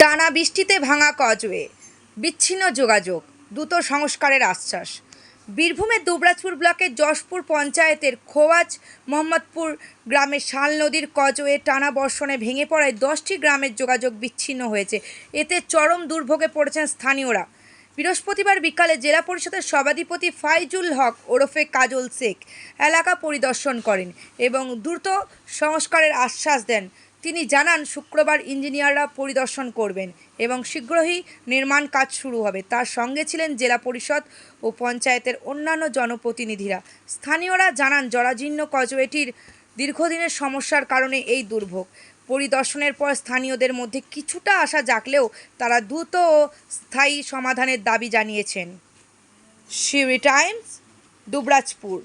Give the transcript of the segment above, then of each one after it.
টানা বৃষ্টিতে ভাঙা কজওয়ে। বিচ্ছিন্ন যোগাযোগ, দ্রুত সংস্কারের আশ্বাস। বীরভূমের দুবরাজপুর ব্লকের যশপুর পঞ্চায়েতের খোয়াজ মোহাম্মদপুর গ্রামের শাল নদীর কজওয়ে টানা বর্ষণে ভেঙে পড়ায় দশটি গ্রামের যোগাযোগ বিচ্ছিন্ন হয়েছে। এতে চরম দুর্ভোগে পড়েছেন স্থানীয়রা। বৃহস্পতিবার বিকালে জেলা পরিষদের সভাধিপতি ফাইজুল হক ওরফে কাজল শেখ এলাকা পরিদর্শন করেন এবং দ্রুত সংস্কারের আশ্বাস দেন তিনি জানান, শুক্রবার ইঞ্জিনিয়াররা পরিদর্শন করবেন এবং শীঘ্রই নির্মাণ কাজ শুরু হবে। তার সঙ্গে ছিলেন জেলা পরিষদ ও পঞ্চায়েতের অন্যান্য জনপ্রতিনিধিরা। স্থানীয়রা জানান, জরাজীর্ণ কজওয়েটির দীর্ঘদিনের সমস্যার কারণে এই দুর্ভোগ। পরিদর্শনের পর স্থানীয়দের মধ্যে কিছুটা আশা জাগলেও তারা দ্রুত ও স্থায়ী সমাধানের দাবি জানিয়েছেন। Siuri Times, Dubrajpur.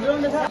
Drone drone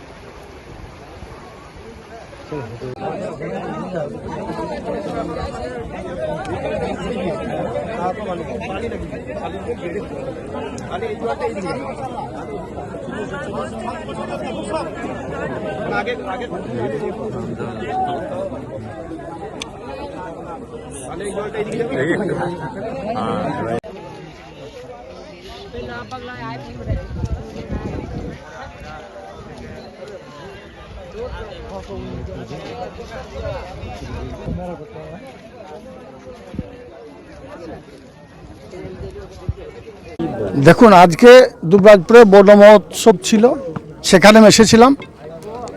आगे आगे पगला দেখুন, আজকে দুবরাজপুরে বন মহোৎসব ছিল, সেখানে এসেছিলাম।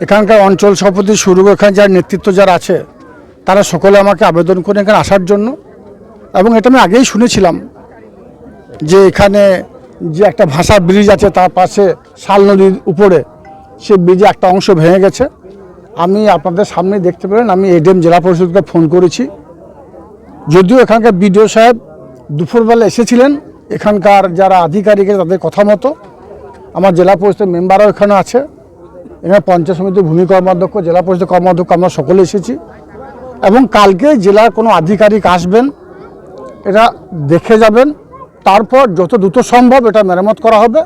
এখানকার অঞ্চল সভাপতি শুরু এখানে যার নেতৃত্ব যারা আছে, তারা সকলে আমাকে আবেদন করে এখানে আসার জন্য। এবং এটা আমি আগেই শুনেছিলাম যে এখানে যে একটা ভাষা ব্রিজ আছে, তার পাশে শাল নদীর উপরে সে ব্রিজে একটা অংশ ভেঙে গেছে। আমি আপনাদের সামনে দেখতে পেলেন, আমি এডিএম জেলা পরিষদকে ফোন করেছি। যদিও এখানকার বিডিও সাহেব দুপুরবেলা এসেছিলেন, এখানকার যারা আধিকারিক তাদের কথা মতো। আমার জেলা পরিষদের মেম্বারও এখানে আছে। এখানে পঞ্চায়েত সমিতির ভূমি কর্মাধ্যক্ষ, জেলা পরিষদের কর্মাধ্যক্ষ, আমরা সকলে এসেছি। এবং কালকে জেলার কোনো আধিকারিক আসবেন এটা দেখে যাবেন। তারপর যত দ্রুত সম্ভব এটা মেরামত করা হবে।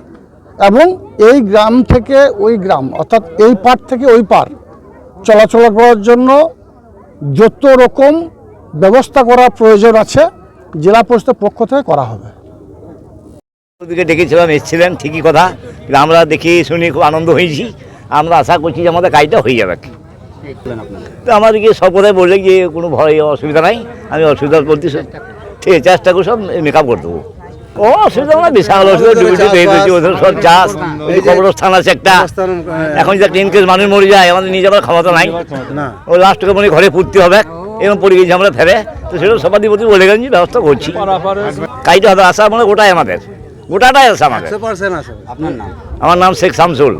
এবং এই গ্রাম থেকে ওই গ্রাম, অর্থাৎ এই পার থেকে ওই পার চলাচল করার জন্য যত রকম ব্যবস্থা করার প্রয়োজন আছে, জেলা পরিষদের পক্ষ থেকে করা হবে। ডেকেছিলাম, এসেছিলেন, ঠিকই কথা। আমরা দেখি শুনি খুব আনন্দ হয়েছি। আমরা আশা করছি যে আমাদের কাজটা হয়ে যাবে। তো আমাদেরকে সব কথাই বললে যে কোনো ভয়, অসুবিধা নাই। আমি অসুবিধা বলতে ঠিক চেষ্টা করে সব মেকআপ করে দেবো। ও মানে বিশাল অসুবিধা ওদের সব চাষ কবরস্থান আছে একটা। এখন যে ট্রেন কেস মানুষ মরে যায় আমাদের নিয়ে যাবার ক্ষমতা নাই। ও লাস্টকে মনে ঘরে পুরতে হবে এরকম পড়ে গেছি আমরা ফেরে তো সেটা সভাধিপতি বলে গেছি ব্যবস্থা করছি। কাজটা হয়তো আশা মানে গোটাই আমাদের। গোটাটাই আছে আমাদের। আমার নাম শেখ শামসুল।